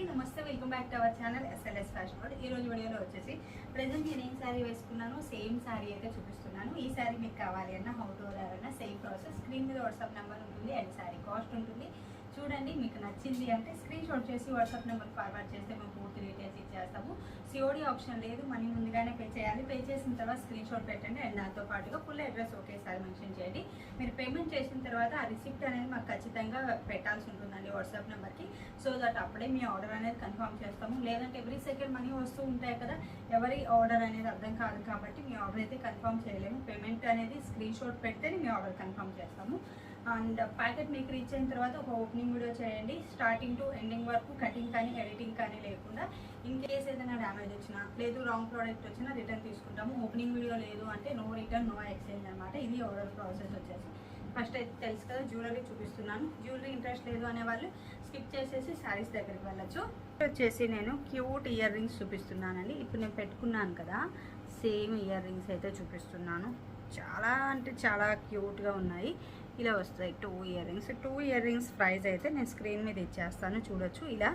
అండి. నమస్తే welcome back to our channel SLS fashion world ఈ రోజు వీడియోలో వచ్చేసి ప్రజెంట్ నేను ఏం శారీ వేసుకున్నాను సేమ్ శారీ అయితే చూపిస్తున్నాను. ఈ శారీ మీకు కావాలి అన్న హౌ టు అన్న సేమ్ ప్రాసెస్ స్క్రీన్ మీద వాట్సాప్ నెంబర్ ఉంటుంది అండ్ శారీ కాస్ట్ ఉంటుంది. చూడండి మీకు నచ్చింది అంటే స్క్రీన్ షాట్ చేసి వాట్సాప్ నెంబర్ ఫార్వర్డ్ చేస్తే మేము పూర్తి డీటెయిల్స్ ఇచ్చేస్తాము. సిఓడి ఆప్షన్ లేదు మనీ ముందుగానే పే చేయాలి. పే చేసిన తర్వాత స్క్రీన్ షాట్ పెట్టండి అండ్ దాంతో పాటుగా ఫుల్ అడ్రస్ ఒకేసారి మెన్షన్ చేయండి. మీరు పేమెంట్ చేసిన తర్వాత ఆ రిసిప్ట్ అనేది మాకు ఖచ్చితంగా పెట్టాల్సి ఉంటుందండి వాట్సాప్ నెంబర్కి సో దట్ అప్పుడే మీ ఆర్డర్ అనేది కన్ఫర్మ్ చేస్తాము. లేదంటే ఎవ్రీ సెకండ్ మనీ వస్తూ ఉంటాయి కదా ఎవరి ఆర్డర్ అనేది అర్థం కాదు కాబట్టి మీ ఆర్డర్ అయితే కన్ఫర్మ్ చేయలేము. పేమెంట్ అనేది స్క్రీన్ షాట్ పెడితేనే మీ ఆర్డర్ కన్ఫర్మ్ చేస్తాము. అండ్ ప్యాకెట్ మీకు రీచ్ అయిన తర్వాత ఒక ఓపెనింగ్ వీడియో చేయండి. స్టార్టింగ్ టు ఎండింగ్ వరకు కటింగ్ కానీ ఎడిటింగ్ కానీ లేకుండా ఇన్ కేస్ ఏదైనా డ్యామేజ్ వచ్చినా లేదు రాంగ్ ప్రోడక్ట్ వచ్చినా రిటర్న్ తీసుకుంటాము. ఓపెనింగ్ వీడియో లేదు అంటే నో రిటర్న్ నో ఎక్స్చేంజ్ అనమాట ఇది ఆర్డర్ ప్రాసెస్ వచ్చేసి. ఫస్ట్ అయితే తెలుసు కదా జ్యువెలరీ చూపిస్తున్నాను. జ్యువెలరీ ఇంట్రెస్ట్ లేదు అనే వాళ్ళు స్కిప్ చేసేసి శారీస్ దగ్గరికి వెళ్ళొచ్చు. వచ్చేసి నేను క్యూట్ ఇయర్ రింగ్స్ చూపిస్తున్నానండి. ఇప్పుడు నేను పెట్టుకున్నాను కదా సేమ్ ఇయర్ రింగ్స్ అయితే చూపిస్తున్నాను. చాలా అంటే చాలా క్యూట్గా ఉన్నాయి. ఇలా వస్తాయి. Two ear rings two ear rings price అయితే నేను స్క్రీన్ మీద ఇచ్చేస్తాను. చూడొచ్చు. ఇలా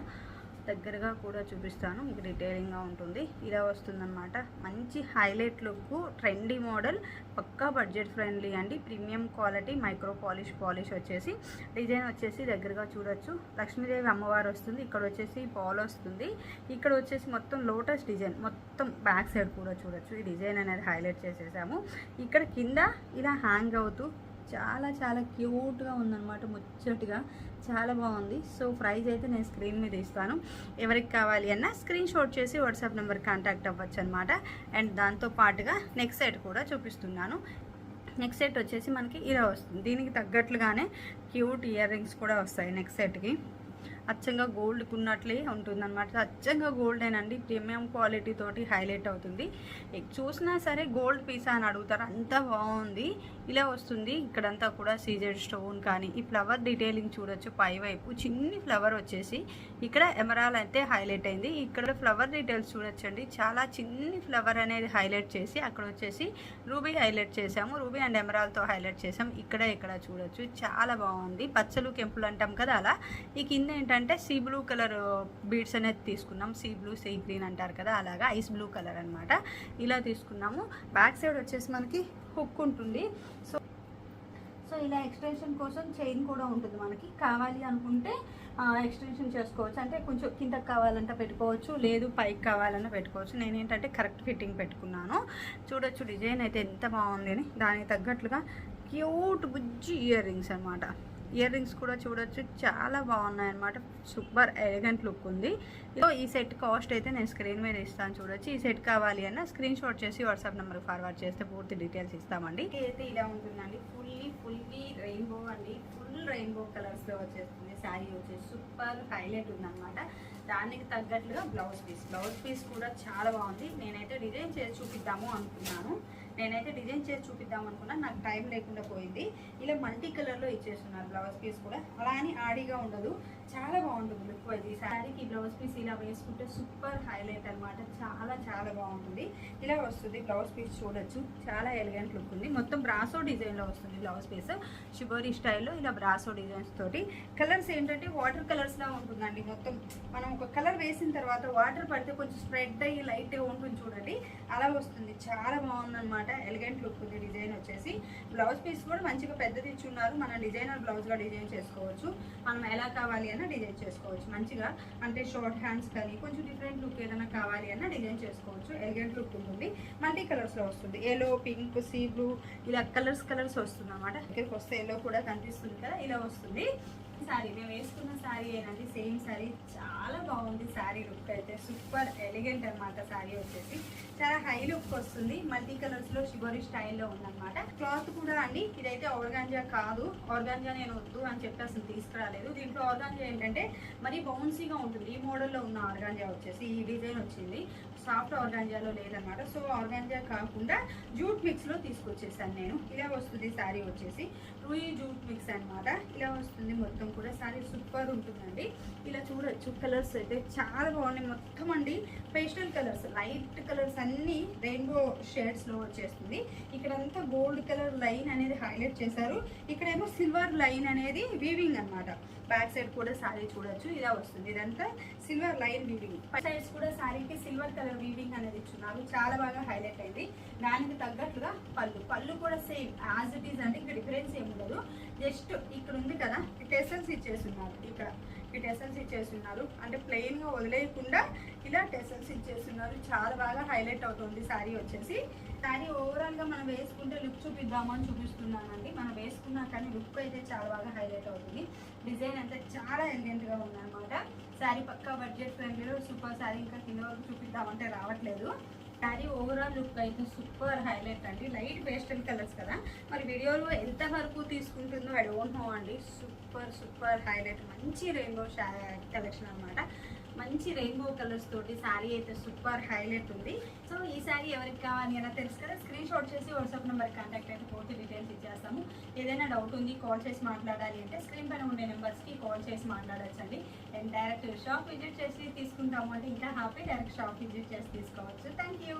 దగ్గరగా కూడా చూపిస్తాను. మీకు డీటెయిలింగ్గా ఉంటుంది. ఇలా వస్తుందన్నమాట. మంచి హైలైట్ లుక్ ట్రెండీ మోడల్ పక్కా బడ్జెట్ ఫ్రెండ్లీ అండి. Premium quality micro polish polish వచ్చేసి డిజైన్ వచ్చేసి దగ్గరగా చూడొచ్చు. లక్ష్మీదేవి అమ్మవారు వస్తుంది. ఇక్కడ వచ్చేసి పాల్ వస్తుంది. ఇక్కడ వచ్చేసి మొత్తం లోటస్ డిజైన్ మొత్తం బ్యాక్ సైడ్ కూడా చూడొచ్చు. ఈ డిజైన్ అనేది హైలైట్ చేసేసాము. ఇక్కడ కింద ఇలా హ్యాంగ్ అవుతూ చాలా చాలా క్యూట్గా ఉందన్నమాట ముచ్చటిగా. చాలా బాగుంది. సో ప్రైజ్ అయితే నేను స్క్రీన్ మీద ఇస్తాను. ఎవరికి కావాలి అన్న స్క్రీన్ షాట్ చేసి వాట్సాప్ నెంబర్ కాంటాక్ట్ అవ్వచ్చు అనమాట అండ్ దాంతో పాటుగా నెక్స్ట్ సెట్ కూడా చూపిస్తున్నాను. నెక్స్ట్ సెట్ వచ్చేసి మనకి ఇలా వస్తుంది. దీనికి తగ్గట్లుగానే క్యూట్ ఇయర్ రింగ్స్ కూడా వస్తాయి నెక్స్ట్ సెట్కి. అచ్చంగా గోల్డ్కి ఉన్నట్లే ఉంటుందన్నమాట. అచ్చంగా గోల్డేనండి ప్రీమియం క్వాలిటీ తోటి హైలైట్ అవుతుంది. చూసినా సరే గోల్డ్ పీసా అని అడుగుతారు అంతా బాగుంది. ఇలా వస్తుంది. ఇక్కడంతా కూడా సీజెడ్ స్టోన్ కానీ ఈ ఫ్లవర్ డీటెయిలింగ్ చూడొచ్చు. పై వైపు చిన్ని ఫ్లవర్ వచ్చేసి ఇక్కడ ఎమరాల్ అయితే హైలైట్ అయింది. ఇక్కడ ఫ్లవర్ డీటెయిల్స్ చూడొచ్చండి. చాలా చిన్ని ఫ్లవర్ అనేది హైలైట్ చేసి అక్కడ వచ్చేసి రూబీ హైలైట్ చేసాము రూబీ అండ్ ఎమరాల్తో హైలైట్ చేసాం ఇక్కడ ఇక్కడ చూడొచ్చు. చాలా బాగుంది. పచ్చలు కెంపులు అంటాం కదా అలా. ఈ కింద ఏంటంటే సీ బ్లూ కలర్ బీడ్స్ అనేది తీసుకున్నాం. సీ బ్లూ సీ గ్రీన్ అంటారు కదా అలాగా ఐస్ బ్లూ కలర్ అనమాట ఇలా తీసుకున్నాము. బ్యాక్ సైడ్ వచ్చేసి మనకి హుక్ ఉంటుంది. సో సో ఇలా ఎక్స్టెన్షన్ కోసం చైన్ కూడా ఉంటుంది మనకి. కావాలి అనుకుంటే ఎక్స్టెన్షన్ చేసుకోవచ్చు. అంటే కొంచెం కిందకి కావాలంటే పెట్టుకోవచ్చు లేదు పైకి కావాలన్నా పెట్టుకోవచ్చు. నేను ఏంటంటే కరెక్ట్ ఫిట్టింగ్ పెట్టుకున్నాను. చూడొచ్చు డిజైన్ అయితే ఎంత బాగుంది అని. దానికి తగ్గట్లుగా క్యూట్ బుజ్జి ఇయర్ రింగ్స్ అనమాట ఇయర్ రింగ్స్ కూడా చూడొచ్చు. చాలా బాగున్నాయి అనమాట సూపర్ ఎలిగెంట్ లుక్ ఉంది. సో ఈ సెట్ కాస్ట్ అయితే నేను స్క్రీన్ మీద ఇస్తాను చూడొచ్చు. ఈ సెట్ కావాలి అన్న స్క్రీన్ షాట్ చేసి వాట్సాప్ నెంబర్ ఫార్వర్డ్ చేస్తే పూర్తి డీటెయిల్స్ ఇస్తామండి. అయితే ఇలా ఉంటుందండి. ఫుల్లీ ఫుల్లీ రెయిన్బో అండి. ఫుల్ రెయిన్బో కలర్స్లో వచ్చేస్తుంది. శారీ వచ్చేసి సూపర్ హైలైట్ ఉందన్నమాట. దానికి తగ్గట్లుగా బ్లౌజ్ పీస్. బ్లౌజ్ పీస్ కూడా చాలా బాగుంది. నేనైతే డిజైన్ చేసి చూపిద్దాము అనుకున్నాను. నేనైతే డిజైన్ చేసి చూపిద్దాం అనుకున్నా నాకు టైం లేకుండా పోయింది. ఇలా మల్టీ కలర్లో ఇచ్చేస్తున్నారు బ్లౌజ్ పీస్ కూడా. అలా అని ఆడిగా ఉండదు. చాలా బాగుంటుంది లుక్ అది ఈ శారీకి బ్లౌజ్ పీస్ ఇలా వేసుకుంటే సూపర్ హైలైట్ అనమాట చాలా చాలా బాగుంటుంది. ఇలా వస్తుంది బ్లౌజ్ పీస్ చూడొచ్చు. చాలా ఎలిగెంట్ లుక్ ఉంది. మొత్తం బ్రాసో డిజైన్లో వస్తుంది బ్లౌజ్ పీస్. షిబోరీ స్టైల్లో ఇలా బ్రాసో డిజైన్స్ తోటి. కలర్స్ ఏంటంటే వాటర్ కలర్స్లా ఉంటుందండి మొత్తం. మనం ఒక కలర్ వేసిన తర్వాత వాటర్ పడితే కొంచెం స్ప్రెడ్ అయ్యి లైట్గా ఉంటుంది చూడండి. అలా వస్తుంది. చాలా బాగుందన్నమాట. ఎలిగెంట్ లుక్ ఉంది డిజైన్ వచ్చేసి. బ్లౌజ్ పీస్ కూడా మంచిగా పెద్దది ఇచ్చున్నారు మనం డిజైనర్ బ్లౌజ్గా డిజైన్ చేసుకోవచ్చు. మనం ఎలా కావాలి అన్న డిజైన్ చేసుకోవచ్చు. మంచిగా అంటే షార్ట్ హ్యాండ్స్ కానీ కొంచెం డిఫరెంట్ లుక్ ఏదైనా కావాలి అన్న డిజైన్ చేసుకోవచ్చు. ఎలిగెంట్ లుక్ ఉంటుంది. మల్టీ కలర్స్లో వస్తుంది. ఎల్లో పింక్ సీ బ్లూ ఇలా కలర్స్ కలర్స్ వస్తుంది అనమాట ఇక్కడికి వస్తే ఎల్లో కూడా కనిపిస్తుంది కదా ఇలా వస్తుంది. సారీ మేము వేసుకున్న శారీ ఏనండి సేమ్ శారీ చాలా బాగుంది శారీ లుక్ అయితే. సూపర్ ఎలిగెంట్ అనమాట శారీ వచ్చేసి. చాలా హై లుక్ వస్తుంది. మల్టీ కలర్స్లో షిబోరి స్టైల్లో ఉందన్నమాట. క్లాత్ కూడా అండి ఇదైతే ఆర్గాంజా కాదు. ఆర్గాంజా నేను వద్దు అని చెప్పి అసలు తీసుకురాలేదు. దీంట్లో ఆర్గాంజా ఏంటంటే మరి బౌన్సీగా ఉంటుంది. ఈ మోడల్లో ఉన్న ఆర్గాంజా వచ్చేసి ఈ డిజైన్ వచ్చింది. సాఫ్ట్ ఆర్గాంజాలో లేదనమాట సో ఆర్గాంజా కాకుండా జూట్ మిక్స్లో తీసుకొచ్చేసాను నేను. ఇలా వస్తుంది శారీ వచ్చేసి. రూయి జూట్ మిక్స్ అన్నమాట. ఇలా వస్తుంది మొత్తం కూడా. శారీ సూపర్ ఉంటుందండి. ఇలా చూడొచ్చు. కలర్స్ అయితే చాలా బాగున్నాయి మొత్తం అండి. పేస్టల్ కలర్స్ లైట్ కలర్స్ అన్ని రెయిన్బో షేడ్స్లో వచ్చేస్తుంది. ఇక్కడంతా గోల్డ్ కలర్ లైన్ అనేది హైలైట్ చేశారు. ఇక్కడేమో సిల్వర్ లైన్ అనేది వీవింగ్ అన్నమాట. బ్యాక్ సైడ్ కూడా శారీ చూడొచ్చు. ఇలా వస్తుంది. ఇదంతా సిల్వర్ లైన్ వీవింగ్ సైడ్స్ కూడా శారీకి సిల్వర్ కలర్ వీవింగ్ అనేది ఇచ్చున్నారు. చాలా బాగా హైలైట్ అయింది. దానికి తగ్గట్టుగా పళ్ళు. పళ్ళు కూడా సేమ్ యాజ్ ఇట్ ఈస్ అంటే ఇక్కడ డిఫరెన్స్ ఏమి ఉండదు జస్ట్ ఇక్కడ ఉంది కదా టెసల్స్ ఇచ్చేస్తున్నారు. ఇక్కడ ఈ ఎసెన్స్ ఇచ్చేస్తున్నారు. అంటే ప్లెయిన్గా వదిలేయకుండా ఇలా టెసల్స్ ఇచ్చేస్తున్నారు. చాలా బాగా హైలైట్ అవుతుంది శారీ వచ్చేసి. శారీ ఓవరాల్గా మనం వేసుకుంటే లుక్ చూపిద్దామని చూపిస్తున్నానండి. మనం వేసుకున్నా కానీ లుక్ అయితే చాలా బాగా హైలైట్ అవుతుంది. డిజైన్ అంతా చాలా ఎలిగెంట్గా ఉందన్నమాట. శారీ పక్కా బడ్జెట్ ఫ్రెండ్లీలో సూపర్ శారీ ఇంకా కింద వరకు చూపిద్దామంటే రావట్లేదు. శారీ ఓవరాల్ లుక్ అయితే సూపర్ హైలైట్ అండి. లైట్ పేస్టల్ కలర్స్ కదా. మరి వీడియోలో ఎంత వరకు తీసుకుంటుందో ఐ డోంట్ నో అండి. సూపర్ సూపర్ హైలైట్ మంచి రెయిన్బో కలెక్షన్ అన్నమాట. మంచి రెయిన్బో కలర్స్ తోటి శారీ అయితే సూపర్ హైలైట్ ఉంది. సో ఈ శారీ ఎవరికి కావాలి అలా తెలుసు కదా? స్క్రీన్ షాట్ చేసి వాట్సాప్ నెంబర్ కాంటాక్ట్ అయితే పూర్తి డీటెయిల్స్ ఇచ్చేస్తాము. ఏదైనా డౌట్ ఉంది కాల్ చేసి మాట్లాడాలి అంటే స్క్రీన్ పైన ఉండే నెంబర్స్కి కాల్ చేసి మాట్లాడొచ్చండి. అండ్ డైరెక్ట్ షాప్ విజిట్ చేసి తీసుకుంటాము అంటే ఇంకా హ్యాపీ డైరెక్ట్ షాప్ విజిట్ చేసి తీసుకోవచ్చు. Thank you